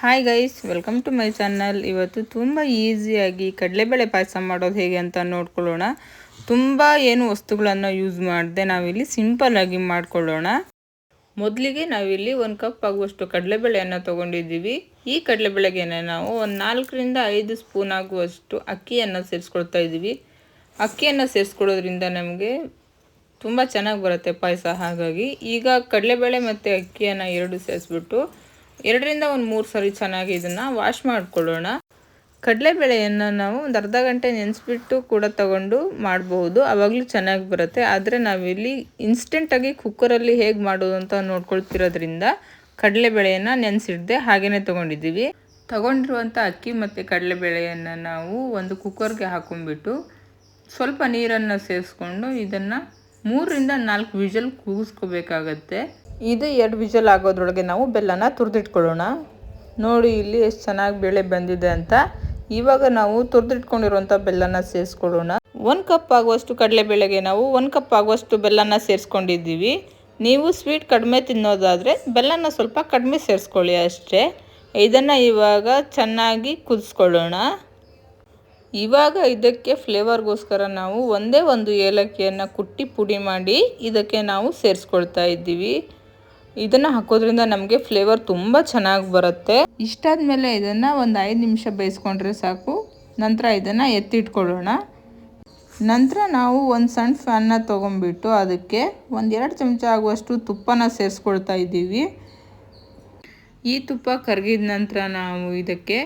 Hi guys welcome to my channel ಇವತ್ತು ತುಂಬ ಈಸಿಯಾಗಿ ಕಡಲೆಬೇಳೆ ಪಾಯಸ ಮಾಡೋದು ಹೇಗೆ ಅಂತ ನೋಡ್ಕೊಳ್ಳೋಣ. ತುಂಬ ಏನು ವಸ್ತುಗಳನ್ನು ಯೂಸ್ ಮಾಡಿದೆ ನಾವಿಲ್ಲಿ ಸಿಂಪಲ್ಲಾಗಿ ಮಾಡ್ಕೊಳ್ಳೋಣ. ಮೊದಲಿಗೆ ನಾವಿಲ್ಲಿ ಒಂದು ಕಪ್ ಆಗುವಷ್ಟು ಕಡಲೆಬೇಳೆಯನ್ನು ತೊಗೊಂಡಿದ್ದೀವಿ. ಈ ಕಡಲೆಬೇಳೆಗೆ ನಾವು ಒಂದು ನಾಲ್ಕರಿಂದ ಐದು ಸ್ಪೂನ್ ಆಗುವಷ್ಟು ಅಕ್ಕಿಯನ್ನು ಸೇರಿಸ್ಕೊಳ್ತಾ ಇದ್ದೀವಿ. ಅಕ್ಕಿಯನ್ನು ಸೇರಿಸ್ಕೊಳ್ಳೋದ್ರಿಂದ ನಮಗೆ ತುಂಬ ಚೆನ್ನಾಗಿ ಬರುತ್ತೆ ಪಾಯಸ, ಹಾಗಾಗಿ ಈಗ ಕಡಲೆಬೇಳೆ ಮತ್ತು ಅಕ್ಕಿಯನ್ನು ಎರಡು ಸೇರಿಸ್ಬಿಟ್ಟು ಎರಡರಿಂದ ಒಂದು ಮೂರು ಸರಿ ಚೆನ್ನಾಗಿ ಇದನ್ನು ವಾಶ್ ಮಾಡಿಕೊಳ್ಳೋಣ. ಕಡಲೆಬೇಳೆಯನ್ನು ನಾವು ಒಂದು ಅರ್ಧ ಗಂಟೆ ನೆನೆಸ್ಬಿಟ್ಟು ಕೂಡ ತಗೊಂಡು ಮಾಡಬಹುದು ಆವಾಗಲೂ ಚೆನ್ನಾಗಿ ಬರುತ್ತೆ. ಆದರೆ ನಾವಿಲ್ಲಿ ಇನ್ಸ್ಟೆಂಟಾಗಿ ಕುಕ್ಕರಲ್ಲಿ ಹೇಗೆ ಮಾಡೋದು ಅಂತ ನೋಡ್ಕೊಳ್ತಿರೋದ್ರಿಂದ ಕಡಲೆಬೇಳೆಯನ್ನು ನೆನೆಸಿಡ್ದೆ ಹಾಗೆಯೇ ತೊಗೊಂಡಿದ್ದೀವಿ. ತಗೊಂಡಿರುವಂಥ ಅಕ್ಕಿ ಮತ್ತು ಕಡಲೆಬೇಳೆಯನ್ನು ನಾವು ಒಂದು ಕುಕ್ಕರ್ಗೆ ಹಾಕೊಂಡ್ಬಿಟ್ಟು ಸ್ವಲ್ಪ ನೀರನ್ನು ಸೇರಿಸ್ಕೊಂಡು ಇದನ್ನು ಮೂರರಿಂದ ನಾಲ್ಕು ವಿಜಲ್ ಕೂಗಿಸ್ಕೋಬೇಕಾಗತ್ತೆ. ಇದು ಎರಡು ವಿಜಲ್ ಆಗೋದ್ರೊಳಗೆ ನಾವು ಬೆಲ್ಲನ ತುರಿದಿಟ್ಕೊಳ್ಳೋಣ. ನೋಡಿ ಇಲ್ಲಿ ಎಷ್ಟು ಚೆನ್ನಾಗಿ ಬೇಳೆ ಬಂದಿದೆ ಅಂತ. ಇವಾಗ ನಾವು ತುರಿದಿಟ್ಕೊಂಡಿರುವಂಥ ಬೆಲ್ಲನ ಸೇರಿಸ್ಕೊಳ್ಳೋಣ. ಒಂದು ಕಪ್ ಆಗುವಷ್ಟು ಕಡಲೆಬೇಳೆಗೆ ನಾವು ಒಂದು ಕಪ್ ಆಗುವಷ್ಟು ಬೆಲ್ಲನ ಸೇರಿಸ್ಕೊಂಡಿದ್ದೀವಿ. ನೀವು ಸ್ವೀಟ್ ಕಡಿಮೆ ತಿನ್ನೋದಾದರೆ ಬೆಲ್ಲನ ಸ್ವಲ್ಪ ಕಡಿಮೆ ಸೇರಿಸ್ಕೊಳ್ಳಿ ಅಷ್ಟೇ. ಇದನ್ನು ಇವಾಗ ಚೆನ್ನಾಗಿ ಕುದಿಸ್ಕೊಳ್ಳೋಣ. ಇವಾಗ ಇದಕ್ಕೆ ಫ್ಲೇವರ್ಗೋಸ್ಕರ ನಾವು ಒಂದೇ ಒಂದು ಏಲಕ್ಕಿಯನ್ನು ಕುಟ್ಟಿ ಪುಡಿ ಮಾಡಿ ಇದಕ್ಕೆ ನಾವು ಸೇರಿಸ್ಕೊಳ್ತಾ ಇದ್ದೀವಿ. ಇದನ್ನು ಹಾಕೋದ್ರಿಂದ ನಮಗೆ ಫ್ಲೇವರ್ ತುಂಬ ಚೆನ್ನಾಗಿ ಬರುತ್ತೆ. ಇಷ್ಟಾದ ಮೇಲೆ ಇದನ್ನು ಒಂದು ಐದು ನಿಮಿಷ ಬೇಯಿಸ್ಕೊಂಡ್ರೆ ಸಾಕು. ನಂತರ ಇದನ್ನು ಎತ್ತಿಟ್ಕೊಳ್ಳೋಣ. ನಂತರ ನಾವು ಒಂದು ಸಣ್ಣ ಫ್ಯಾನ್ನ ತೊಗೊಂಡ್ಬಿಟ್ಟು ಅದಕ್ಕೆ ಒಂದೆರಡು ಚಮಚ ಆಗುವಷ್ಟು ತುಪ್ಪನ ಸೇರಿಸ್ಕೊಳ್ತಾ ಇದ್ದೀವಿ. ಈ ತುಪ್ಪ ಕರಗಿದ ನಂತರ ನಾವು ಇದಕ್ಕೆ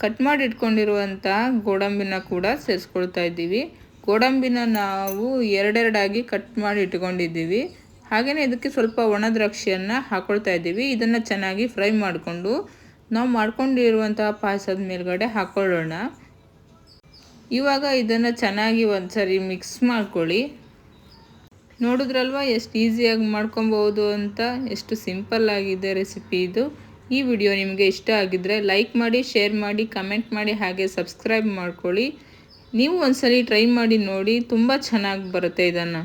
ಕಟ್ ಮಾಡಿ ಇಟ್ಕೊಂಡಿರುವಂಥ ಗೋಡಂಬಿನ ಕೂಡ ಸೇರಿಸ್ಕೊಳ್ತಾ ಇದ್ದೀವಿ. ಗೋಡಂಬಿನ ನಾವು ಎರಡೆರಡಾಗಿ ಕಟ್ ಮಾಡಿ ಇಟ್ಕೊಂಡಿದ್ದೀವಿ ಹಾಗೆಯೇ ಇದಕ್ಕೆ ಸ್ವಲ್ಪ ಒಣ ದ್ರಾಕ್ಷಿಯನ್ನು ಹಾಕೊಳ್ತಾ ಇದ್ದೀವಿ. ಇದನ್ನು ಚೆನ್ನಾಗಿ ಫ್ರೈ ಮಾಡಿಕೊಂಡು ನಾವು ಮಾಡ್ಕೊಂಡಿರುವಂತಹ ಪಾಯಸದ ಮೇಲ್ಗಡೆ ಹಾಕೊಳ್ಳೋಣ. ಇವಾಗ ಇದನ್ನು ಚೆನ್ನಾಗಿ ಒಂದ್ಸರಿ ಮಿಕ್ಸ್ ಮಾಡ್ಕೊಳ್ಳಿ. ನೋಡಿದ್ರಲ್ವ ಎಷ್ಟು ಈಸಿಯಾಗಿ ಮಾಡ್ಕೊಬೋದು ಅಂತ. ಎಷ್ಟು ಸಿಂಪಲ್ ಆಗಿದೆ ರೆಸಿಪಿ ಇದು. ಈ ವಿಡಿಯೋ ನಿಮಗೆ ಇಷ್ಟ ಆಗಿದ್ದರೆ ಲೈಕ್ ಮಾಡಿ, ಶೇರ್ ಮಾಡಿ, ಕಮೆಂಟ್ ಮಾಡಿ, ಹಾಗೆ ಸಬ್ಸ್ಕ್ರೈಬ್ ಮಾಡ್ಕೊಳ್ಳಿ. ನೀವು ಒಂದ್ಸಲಿ ಟ್ರೈ ಮಾಡಿ ನೋಡಿ, ತುಂಬ ಚೆನ್ನಾಗಿ ಬರುತ್ತೆ ಇದನ್ನು.